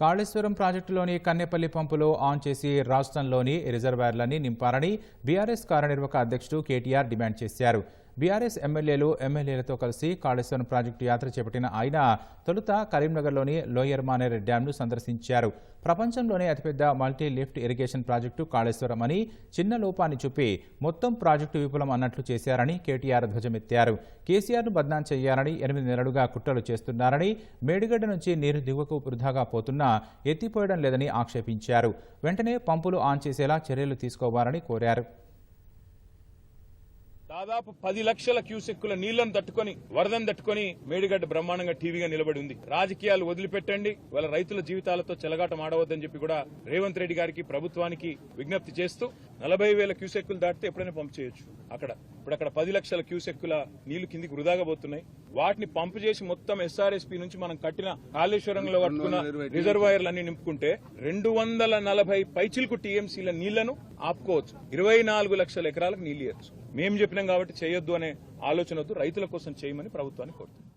కాళేశ్వరం ప్రాజెక్టులోని కన్నెపల్లి పంపులో ఆన్ చేసి రాష్ట్రంలోని రిజర్వాయర్లన్నీ నింపారని బీఆర్ఎస్ కార్యనిర్వాహక అధ్యక్షుడు కేటీఆర్ డిమాండ్ చేశారు. బీఆర్ఎస్ ఎమ్మెల్యేలు ఎమ్మెల్యేలతో కలిసి కాళేశ్వరం ప్రాజెక్టు యాత్ర చేపట్టిన ఆయన తొలుత కరీంనగర్లోని లోయర్ మానేర్ డ్యాంను సందర్శించారు. ప్రపంచంలోనే అతిపెద్ద multi lift irrigation project Kaleshwaram అని చిన్న లోపాన్ని చూపి మొత్తం ప్రాజెక్టు విఫలం అన్నట్లు చేశారని కేటీఆర్ ధ్వజమెత్తారు. కేసీఆర్ను బద్నాం చేయాలని ఎనిమిది నెలలుగా కుట్రలు చేస్తున్నారని మేడిగడ్డ నుంచి నీరు దిగువకు వృధాగా పోతున్నా ఎత్తిపోయడం లేదని ఆక్షేపించారు. వెంటనే పంపులు ఆన్ చేసేలా చర్యలు తీసుకోవాలని కోరారు. దాదాపు పది లక్షల క్యూసెక్కుల నీళ్ళను తట్టుకొని వరదను తట్టుకొని మేడిగడ్డ బ్రహ్మాండంగా టీవీగా నిలబడి ఉంది. రాజకీయాలు వదిలిపెట్టండి. వాళ్ళ రైతుల జీవితాలతో చెలగాటం ఆడవద్దని చెప్పి కూడా రేవంత్ రెడ్డి గారికి ప్రభుత్వానికి విజ్ఞప్తి చేస్తూ నలభై వేల క్యూసెక్కులు దాటితే ఎప్పుడైనా పంపు చేయొచ్చు అక్కడ ఇప్పుడు అక్కడ పది లక్షల క్యూసెక్కుల నీళ్ళు కిందికి వృధాగా పోతున్నాయి. వాటిని పంపు చేసి మొత్తం ఎస్ఆర్ఎస్పీ నుంచి మనం కట్టిన కాళేశ్వరంలో కట్టుకున్న రిజర్వాయర్లన్నీ నింపుకుంటే రెండు వందల నలభై పైచిల్కు టీఎంసీల నీళ్ళను ఆపుకోవచ్చు. ఇరవై నాలుగు లక్షల ఎకరాలకు నీళ్ళు ఇవ్వచ్చు మేము చెప్పినాం కాబట్టి చేయొద్దు అనే ఆలోచన వద్దు. రైతుల కోసం చేయమని ప్రభుత్వాన్ని కోరుతున్నాం.